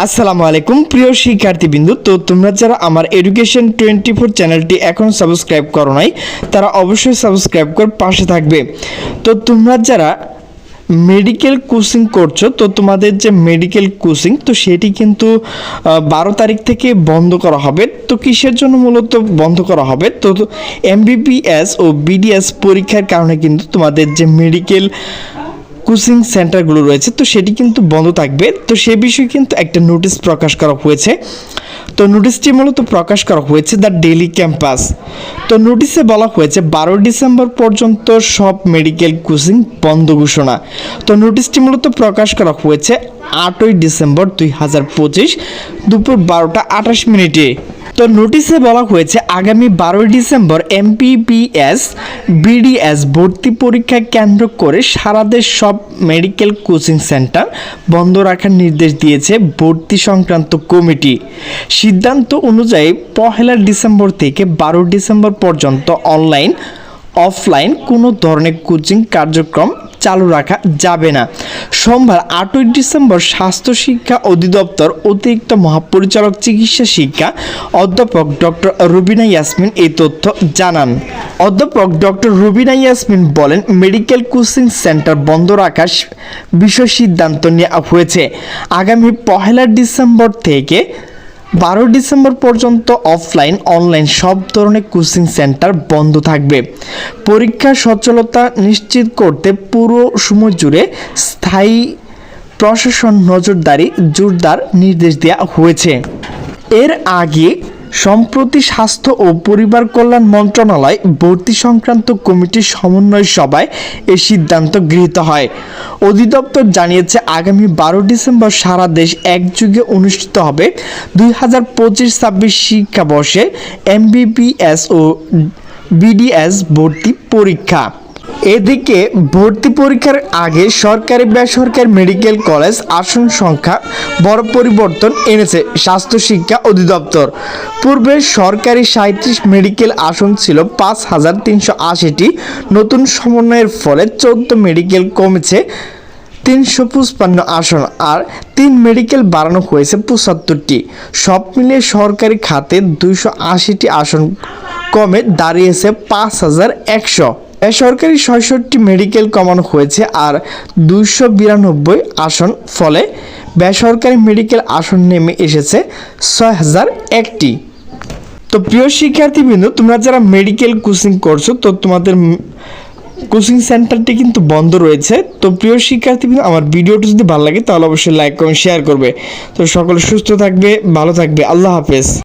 আসসালামু আলাইকুম, প্রিয় শিক্ষার্থীবৃন্দু। তো তোমরা যারা আমার এডুকেশন টোয়েন্টি ফোর চ্যানেলটি এখন সাবস্ক্রাইব করো নাই, তারা অবশ্যই সাবস্ক্রাইব করে পাশে থাকবে। তো তোমরা যারা মেডিকেল কোচিং করছ, তো তোমাদের যে মেডিকেল কোচিং তো সেটি কিন্তু বারো তারিখ থেকে বন্ধ করা হবে। তো কিসের জন্য মূলত বন্ধ করা হবে? তো এমবিবিএস ও বিডিএস পরীক্ষার কারণে কিন্তু তোমাদের যে মেডিকেল কোচিং সেন্টারগুলো রয়েছে, তো সেটি কিন্তু বন্ধ থাকবে। তো সে বিষয়ে কিন্তু একটা নোটিশ প্রকাশ করা হয়েছে। তো নোটিশটি মূলত প্রকাশ করা হয়েছে দ্য ডেলি ক্যাম্পাস তো নোটিশে বলা হয়েছে, বারো ডিসেম্বর পর্যন্ত সব মেডিকেল কোচিং বন্ধ ঘোষণা। তো নোটিশটি মূলত প্রকাশ করা হয়েছে আটই ডিসেম্বর দুই হাজার পঁচিশ দুপুর বারোটা আঠাশ মিনিটে। তো নোটিশে বলা হয়েছে, আগামী বারোই ডিসেম্বর এমপিপিএস বিডিএস ভর্তি পরীক্ষা কেন্দ্র করে সারা দেশ সব মেডিকেল কোচিং সেন্টার বন্ধ রাখার নির্দেশ দিয়েছে ভর্তি সংক্রান্ত কমিটি। সিদ্ধান্ত অনুযায়ী পহেলা ডিসেম্বর থেকে বারো ডিসেম্বর পর্যন্ত অনলাইন, অফলাইন কোনো ধরনের কোচিং কার্যক্রম চালু রাখা যাবে না। সোমবার আটই ডিসেম্বর স্বাস্থ্য শিক্ষা অধিদপ্তর অতিরিক্ত মহাপরিচালক চিকিৎসা শিক্ষা অধ্যাপক ডক্টর রুবিনা ইয়াসমিন এই তথ্য জানান। অধ্যাপক ডক্টর রুবিনা ইয়াসমিন বলেন, মেডিকেল কোচিং সেন্টার বন্ধ রাখার বিষয় সিদ্ধান্ত নেওয়া হয়েছে। আগামী পহেলা ডিসেম্বর থেকে বারো ডিসেম্বর পর্যন্ত অফলাইন অনলাইন সব ধরনের কোচিং সেন্টার বন্ধ থাকবে। পরীক্ষার সচলতা নিশ্চিত করতে পুরো সময় জুড়ে স্থায়ী প্রশাসন নজরদারি জোরদার নির্দেশ দেওয়া হয়েছে। এর আগে সম্প্রতি স্বাস্থ্য ও পরিবার কল্যাণ মন্ত্রণালয় ভর্তি সংক্রান্ত কমিটির সমন্বয় সভায় এই সিদ্ধান্ত গৃহীত হয়। অধিদপ্তর জানিয়েছে, আগামী বারো ডিসেম্বর সারা দেশ একযুগে অনুষ্ঠিত হবে দুই হাজার পঁচিশ ছাব্বিশ শিক্ষাবর্ষে এমবিবিএস ও বিডিএস ভর্তি পরীক্ষা। এদিকে ভর্তি পরীক্ষার আগে সরকারি বেসরকারি মেডিকেল কলেজ আসন সংখ্যা বড় পরিবর্তন এনেছে স্বাস্থ্য শিক্ষা অধিদপ্তর। পূর্বে সরকারি সাঁত্রিশ মেডিকেল আসন ছিল পাঁচ হাজার তিনশো আশিটি, নতুন সমন্বয়ের ফলে চোদ্দ মেডিকেল কমেছে তিনশো পঁচপান্ন আসন আর তিন মেডিকেল বাড়ানো হয়েছে পঁচাত্তরটি। সব মিলিয়ে সরকারি খাতে দুইশো আশিটি আসন কমে দাঁড়িয়েছে পাঁচ হাজার একশো। বেসরকারি ছয়ষট্টি মেডিকেল কমানো হয়েছে আর দুইশো বিরানব্বই আসন, ফলে বেসরকারি মেডিকেল আসন নেমে এসেছে ছয় হাজার একটি। তো প্রিয় শিক্ষার্থীবৃন্দ, তোমরা যারা মেডিকেল কোচিং করছ, তো তোমাদের কোচিং সেন্টারটি কিন্তু বন্ধ রয়েছে। তো প্রিয় শিক্ষার্থীবৃন্দ, আমার ভিডিওটি যদি ভালো লাগে, তাহলে অবশ্যই লাইক, কমেন্ট, শেয়ার করবে। তো সকলে সুস্থ থাকবে, ভালো থাকবে। আল্লাহ হাফেজ।